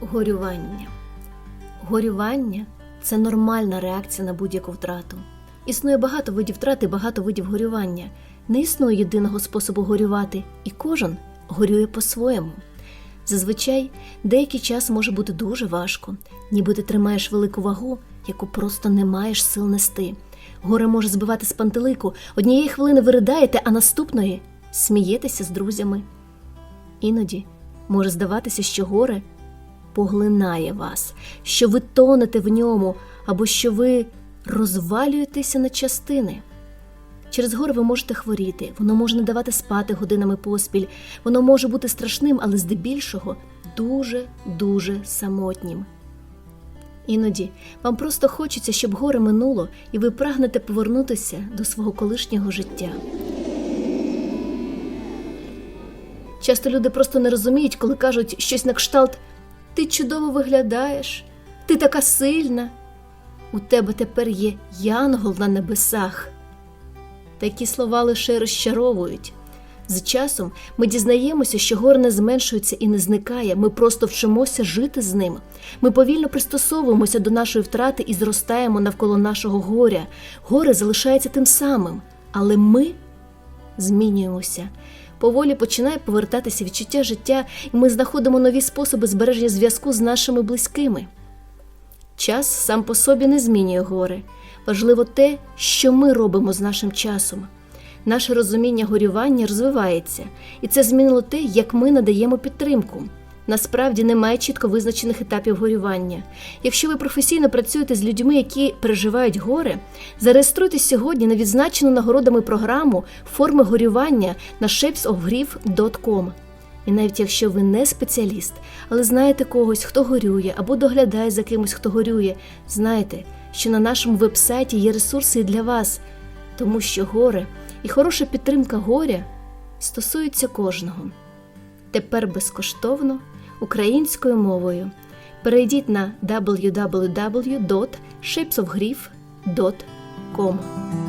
Горювання. Горювання це нормальна реакція на будь-яку втрату. Існує багато видів втрати, багато видів горювання. Не існує єдиного способу горювати, і кожен горює по-своєму. Зазвичай деякий час може бути дуже важко, ніби ти тримаєш велику вагу, яку просто не маєш сил нести. Горе може збивати з пантелику, однієї хвилини ви ридаєте, а наступної смієтеся з друзями. Іноді може здаватися, що горе поглинає вас, що ви тонете в ньому, або що ви розвалюєтеся на частини. Через горе ви можете хворіти, воно може не давати спати годинами поспіль, воно може бути страшним, але здебільшого дуже-дуже самотнім. Іноді вам просто хочеться, щоб горе минуло, і ви прагнете повернутися до свого колишнього життя. Часто люди просто не розуміють, коли кажуть щось на кшталт Ти чудово виглядаєш, ти така сильна. У тебе тепер є янгол на небесах. Такі слова лише розчаровують. З часом ми дізнаємося, що горе не зменшується і не зникає. Ми просто вчимося жити з ним. Ми повільно пристосовуємося до нашої втрати і зростаємо навколо нашого горя. Горе залишається тим самим, але ми змінюємося. Поволі починає повертатися відчуття життя, і ми знаходимо нові способи збереження зв'язку з нашими близькими. Час сам по собі не змінює горе. Важливо те, що ми робимо з нашим часом. Наше розуміння горювання розвивається, і це змінило те, як ми надаємо підтримку. Насправді немає чітко визначених етапів горювання. Якщо ви професійно працюєте з людьми, які переживають горе, зареєструйтесь сьогодні на відзначену нагородами програму форми горювання на shapesofgrief.com. І навіть якщо ви не спеціаліст, але знаєте когось, хто горює, або доглядає за кимось, хто горює, знайте, що на нашому вебсайті є ресурси і для вас, тому що горе і хороша підтримка горя стосуються кожного. Тепер безкоштовно українською мовою. Перейдіть на www.shapesofgrief.com